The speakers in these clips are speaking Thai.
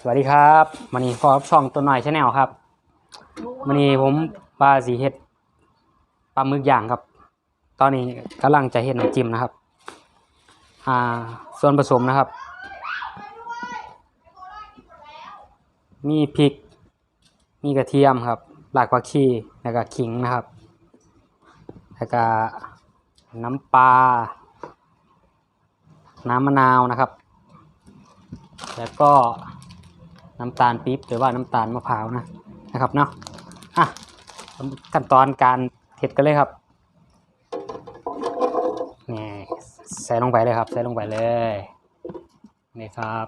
สวัสดีครับมันนี้พอช่องตัวหน่อยชาแนลครับมันนี้ผมปลาสีเห็ดปลาหมึกย่างครับ ตอนนี้กำลังจะเห็ดน้ำจิ้มนะครับ อ่า ส่วนผสมนะครับ มีพริก มีกระเทียมครับหลากผักชีแล้วก็ขิงนะครับ แล้วก็น้ำปลาน้ำมะนาวนะครับ แล้วก็ น้ำตาลปี๊บหรือว่าน้ำตาลมะพร้าวนะนะครับเนาะอะขั้นตอนการเผ็ดกันเลยครับนี่ใส่ลงไปเลยครับใส่ลงไปเลยนี่ครับ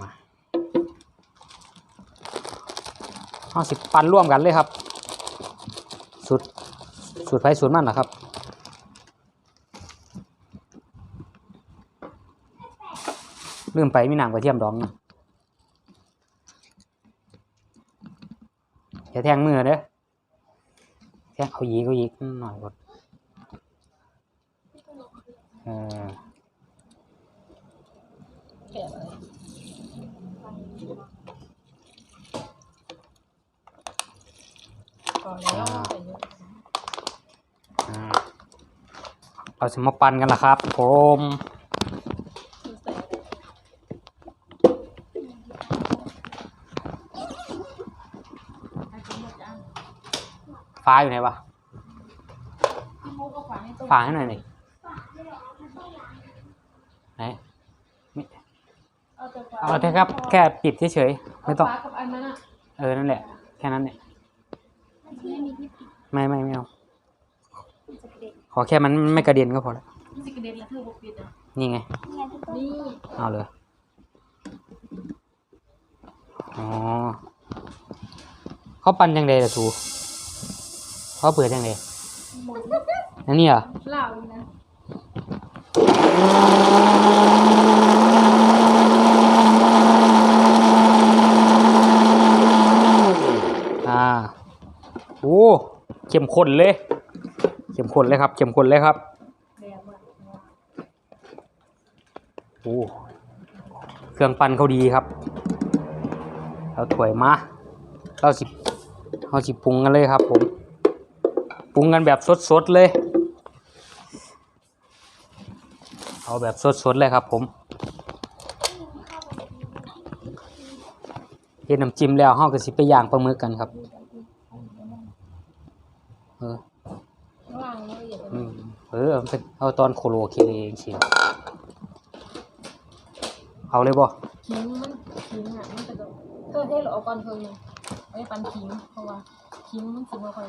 มาเอาสิปั่นร่วมกันเลยครับสูตรสูตรไฟสูตรมันเหรอครับลืมไปมีหนังกระเทียมดองนะ อย่าแทงมือเด้อแทงเอายีกเอายีหน่อยกดเออเอนแล้วใส่เอะอ่าเราจะมาปั่นกันละครับผม ใส่อะไรให้กินหมดยัง ฟ้าอยู่ไหนวะพี่มุกก็ฝาให้ต้มฟ้าให้หน่อยหน่อยไหนเอาแต่ฝาเอาแค่ครับ แค่ปิดเฉยๆไม่ต้องฝากับอันนั้นอะเออนั่นแหละ แค่นั้นเนี่ยไม่ไม่ไม่เอาขอแค่มันไม่กระเด็นก็พอแล้วมันจะกระเด็นแล้วเธอบอกปิดอะนี่ไงนี่เอาเลยอ๋อเขาปั่นยังไงล่ะทู เขาเปิดยังไงหมดนั่นนี่เหรอเหล่าอยู่นะอ่าโอ้เข้มข้นเลยเข้มข้นเลยครับเข้มข้นเลยครับแบบว่าโอ้เครื่องปั่นเขาดีครับเราถวยมาเราสิเราสิปรุงกันเลยครับผม ปรุงกันแบบสดๆเลย เอาแบบสดๆเลยครับผมเฮ็ดน้ำจิ้มแล้วเฮาก็สิไปย่างปลาหมึกกันครับเออเอียดอืมเออเอาตอนโคโลเคเองเชียวเอาเลยบ่ขิงมันขิงอะมันจะเธอเทหรือเอาก่อนเพิ่งนึงไม่ปันขิงเพราะว่าขิงมันสิบ่ค่อย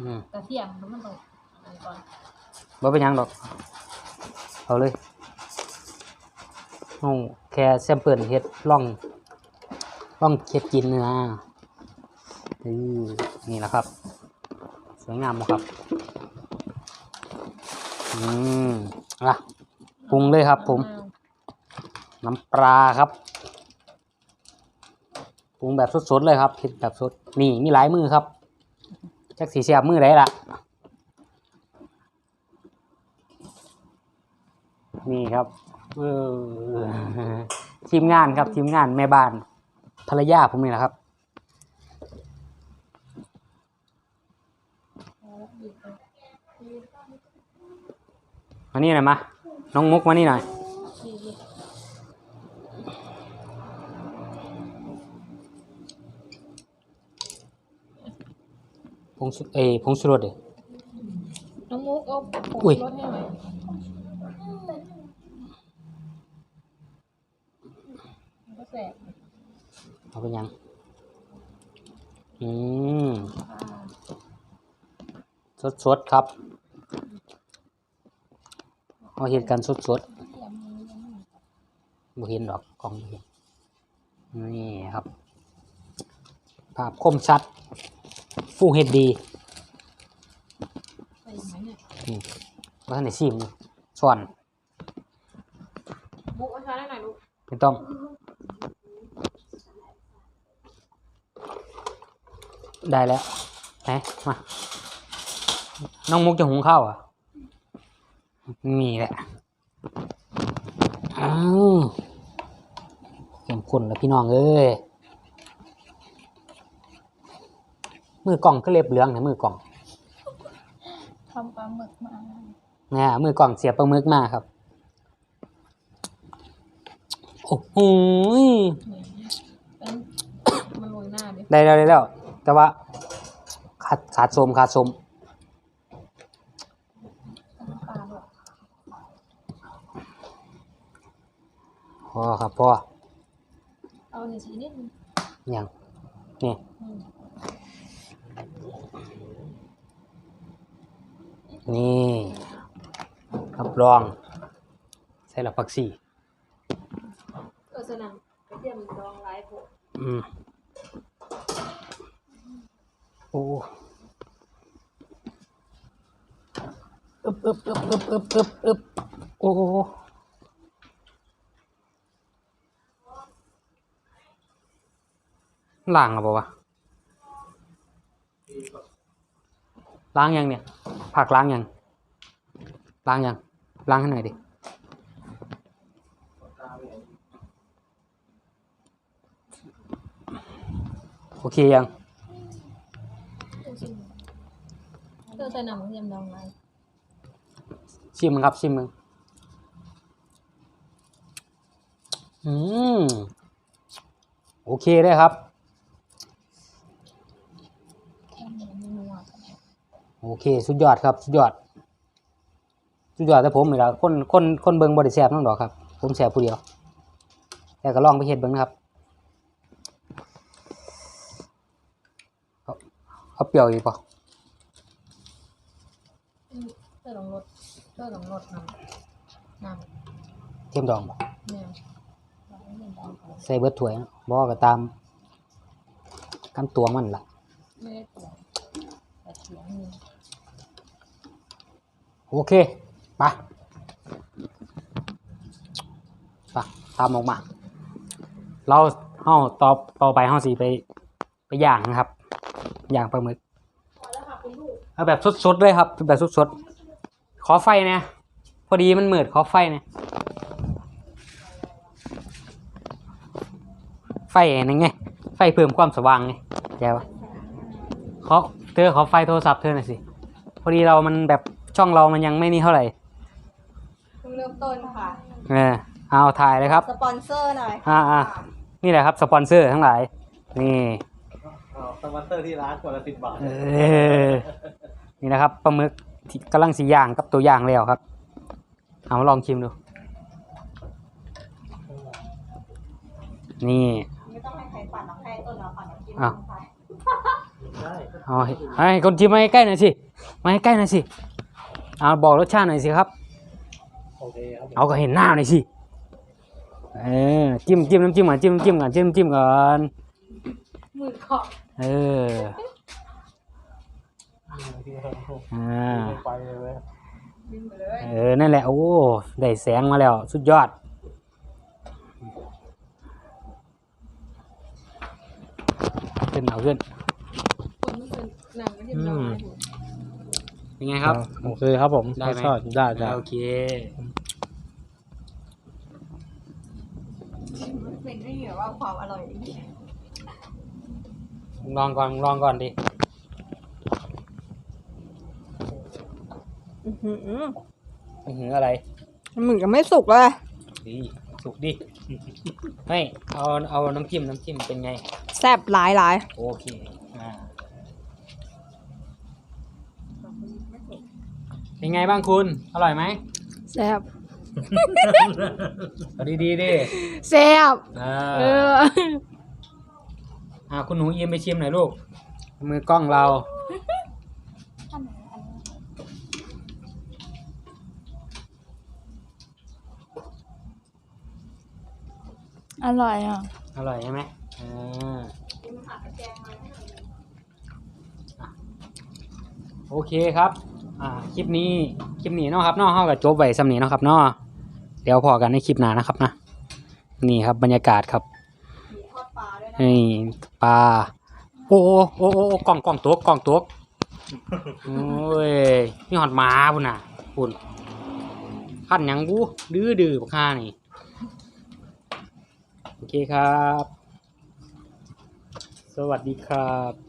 อืมกระเทียมมันต้องอันก่อนบ่เป็นหยังดอก เอาเลยเอาแค่แซมเปิลเฮ็ดล่องล่องเฮ็ดกินนะอือนี่แหละครับ สวยงามบ่ครับ อืมอะปรุงเลยครับผมน้ำปลาครับปรุงแบบสดๆเลยครับเผ็ดแบบสดนี่มีหลายมือครับ จักสีเสียบมือไหนล่ะนี่ครับทีมงานครับทีมงานแม่บ้านภรรยาผมนี่แหละครับมานี่หน่อยมา น้องมุกมานี่หน่อย ผงสุเอยผงชูรสเด้น้องมุกเอาผงอุ้ยรสให้หน่อยมันก็แสบเอาไปยัง อืมสดสดๆครับเอาเห็นกันสดสดๆบ่เห็นดอกกล้องบ่เห็นนี่ครับ ภาพคมชัด ฟูเฮดดีใส่ไหมเนี่ยอืมว่าท่านไหนซิมอยู่ส่วนมุกเอาช้อนให้หน่อยลูกไม่ต้องได้แล้วไหนมา น้องมุกจะหุงข้าวเหรอะมีแหละอ้าวเข้มข้นแล้วพี่น้องเอ้ย มือกล่องก็เล็บเหลืองนะมือกล่องทำปลาหมึกมาเนี่ยมือกล่องเสียบปลาหมึกมาครับ โอ้โหยเป็นมันโรยหน้าดิได้แล้วได้แล้ว แต่ว่า ขาดขาดสมขาดสมน้ำปลาด้วยพอครับพ่อเอาหนึ่งชิ้นนิดนึงอย่างนี่ อืม นี่รับรอง ใส่ละผักชีเออสนั่นกระเทียมดองไร้โผล่อืมโอ้อึบอึบอึบอึบอึบอึบอึบโอ้โหล้างหรือเปล่าวะล้างยังเนี่ย ผักล้างยัง ล้างยัง ล้างให้หน่อยดิ โอเคยังเออชิมเออใส่น้ำกระเทียมดองไร้ชิมมึงครับชิมมึง อืม โอเคได้ครับ แค่นี้ไม่นัว โอเค สุดยอดครับสุดยอด สุดยอดแต่ผมนี่ละคนคนคนเบิงบริแซบน้องดอกครับ ผมแซบผู้เดียว แต่ก็ลองไปเห็ดเบิงนะครับเอาเอาเปรี้ยวอีกป่ะอืมเออลองรสเออลองรสน้ำน้ำเทียมดองบ่แมวเราไม่เล่นดองก่อนใส่เบิดถ้วยนะบอกก็ตามกำตวงมันล่ะ ไม่ได้ตัวแต่เสียงนี่ โอเคไปไปตามออกมา เราเฮาต่อต่อไปเฮาสิไปไปย่างนะครับย่างปลาหมึกเอาแบบสดๆเลยครับ แบบสดๆขอไฟนะพอดีมันมืดขอไฟนะไฟนั่นไงไฟเพิ่มความสว่างไงแกวะขอเธอขอไฟโทรศัพท์เธอหน่อยสิ พอดีเรามันแบบ ช่องเรามันยังไม่นี่เท่าไหร่เพิ่งเริ่มต้นค่ะเออเอาถ่ายเลยครับ สปอนเซอร์หน่อยอ่าอ่านี่แหละครับสปอนเซอร์ทั้งหลาย นี่อ๋อสปอนเซอร์ที่ร้านคนละสิบบาทเออนี่นะครับปลาหมึกที่กำลังสีย่างกับตัวย่างแล้วครับ เอามาลองชิมดู นี่ไม่ต้องให้ใครปั่นหรอกให้ต้นเราปั่นกินอ้าวไปใช่เอาให้ให้คนชิมมาให้ใกล้หน่อยสิมาให้ใกล้หน่อยสิ เอาบอกรสชาติหน่อยสิครับ โอเคครับเอาก็เห็นหน้าหน่อยสิ เออจิ้มจิ้มน้ำจิ้มก่อนจิ้มน้ำจิ้มก่อนจิ้มน้ำจิ้มก่อน มือเคาะเอออ่า ไปเลยเว้ยดึงไปเลยเออ นั่นแหละ โอ้ ได้แสงมาแล้ว สุดยอด ขึ้นเอาขึ้น คนไม่เป็นหนังกระเทียมดองไร้โผล่ เป็นไงครับ โอเคครับผมได้ไหมรสชาติได้ได้โอเคเป็นได้เหรอว่าความอร่อยดีลองก่อนลองก่อนดิอื้อหืออื้อหืออะไรหมึกยังไม่สุกเลยดีสุกดิไม่เอาเอาน้ำจิ้มน้ำจิ้มเป็นไง แซ่บหลายหลายโอเค อ่า เป็นไงบ้างคุณ อร่อยไหมแซ่บเอาดีๆดิแซ่บอ่าเอออ่าคุณหนูเอียมไปชิมหน่อยลูก มือกล้องเรา อร่อยอะ อร่อยใช่ไหมอ่าอะโอเคครับ อ่าคลิปนี้คลิปนี้เนาะครับเนาะเฮากับจบไว้สำนี้เนาะครับเนาะเดี๋ยวพอกันในคลิปหน้านะครับนะนี่ครับบรรยากาศครับมีทอปลาด้วยนะนี่ปลาโอ้โอ้โอ้โอ้กล่องกล่องตัวกล่องตัวโอ้ยนี่หอดหมาพุ่นน่ะพุ่นขั้นยังบูดื้อดื้อบักห่านี่โอเคครับ สวัสดีครับ